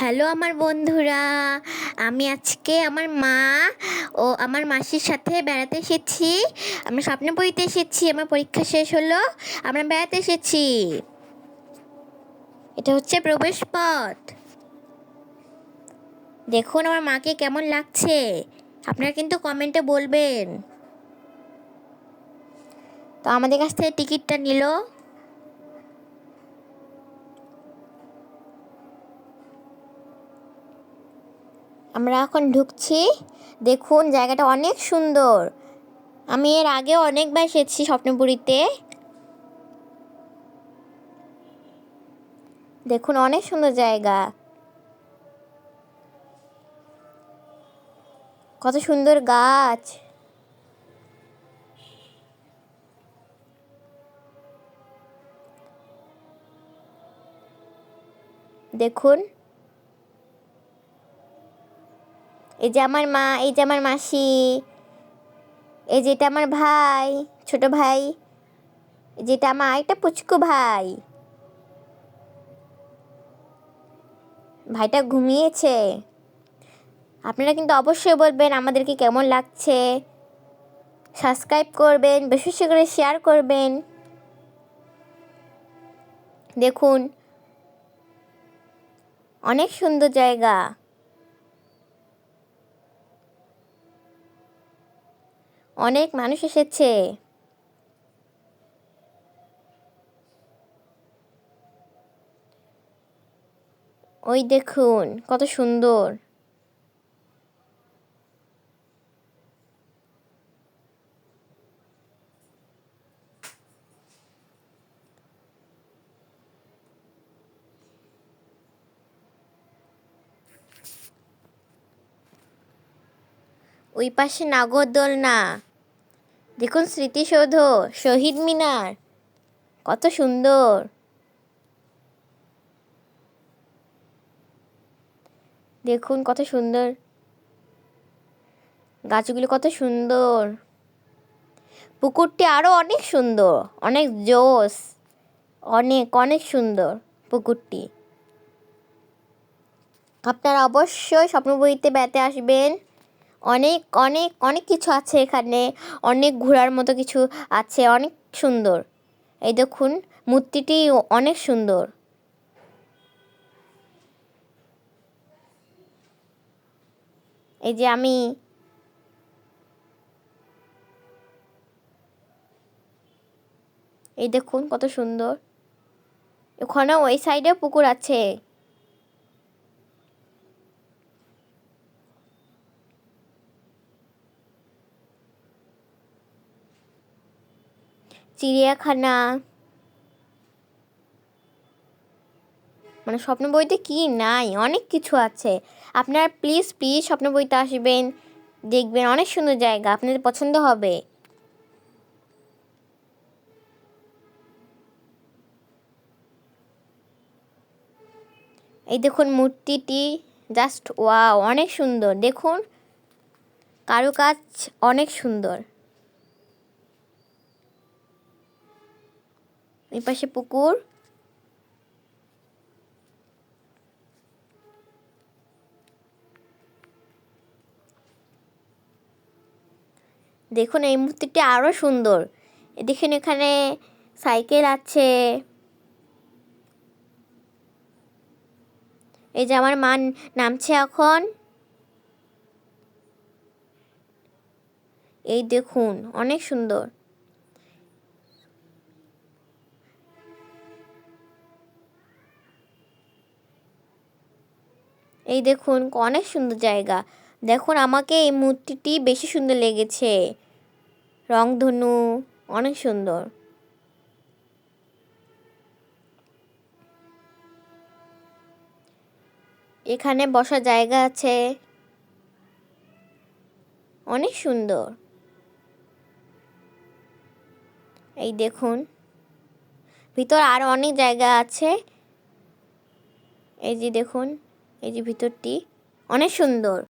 Hello আমার বন্ধুরা, আমি আজকে আমার মা ও আমার মাসির সাথে বেড়াতে এসেছি। আমরা স্বপ্ন বইতে এসেছি, আমার পরীক্ষা শেষ হলো, আমরা বেড়াতে এসেছি। এটা হচ্ছে প্রবেশ পথ। দেখুন আমার মাকে কেমন লাগছে, আপনারা কিন্তু কমেন্টে বলবেন। তো আমাদের কাছ থেকে টিকিটটা নিল। আমরা এখন ঢুকছি। দেখুন, জায়গাটা অনেক সুন্দর। আমি এর আগেও অনেকবার এসেছি স্বপ্নপুরীতে। দেখুন, অনেক সুন্দর জায়গা। কত সুন্দর গাছ। দেখুন। এই যে আমার মা, এই যে আমার মাসি, এই যেটা আমার ভাই, ছোট ভাই যেটা আমার আরেকটা পুচকু ভাই। ভাইটা ঘুমিয়েছে। আপনারা কিন্তু অবশ্যই বলবেন আমাদেরকে কেমন লাগছে। সাবস্ক্রাইব করবেন, বেশি বেশি করে শেয়ার করবেন। দেখুন, অনেক সুন্দর জায়গা। অনেক মানুষ এসেছে। ওই দেখুন কত সুন্দর। ওই পাশে নাগরদোলনা। দেখুন স্মৃতিসৌধ শহীদ মিনার, কত সুন্দর। দেখুন কত সুন্দর। গাছগুলো কত সুন্দর। পুকুরটি আরও অনেক সুন্দর, অনেক জোস অনেক অনেক সুন্দর পুকুরটি। আপনারা অবশ্যই স্বপ্নবইতে বেড়াতে আসবেন। অনেক অনেক অনেক কিছু আছে এখানে। অনেক ঘোরার মতো কিছু আছে, অনেক সুন্দর। এই দেখুন, মূর্তিটি অনেক সুন্দর। এই যে আমি এই দেখুন কত সুন্দর। ওখানে ওই সাইডে পুকুর আছে। চিড়িয়াখানা। মানে স্বপ্ন বইতে কি নাই, অনেক কিছু আছে। আপনারা প্লিজ প্লিজ স্বপ্ন বইতে আসবেন, দেখবেন, অনেক সুন্দর জায়গা, আপনাদের পছন্দ হবে। এই দেখুন মূর্তিটি জাস্ট ওয়া অনেক সুন্দর। দেখুন, কারুকাজ অনেক সুন্দর। এই পাশে পুকুর। দেখুন, এই মূর্তিটি আরও সুন্দর। দেখুন, এখানে সাইকেল আছে। এই যে আমার মা নামছে এখন। এই দেখুন, অনেক সুন্দর। এই দেখুন, অনেক সুন্দর জায়গা। দেখুন, আমাকে এই মূর্তিটি বেশি সুন্দর লেগেছে। রংধনু, অনেক সুন্দর। এখানে বসার জায়গা আছে। অনেক সুন্দর। এই দেখুন, ভিতর আরও অনেক জায়গা আছে। এই যে দেখুন এই যে ভিতরটি অনেক সুন্দর।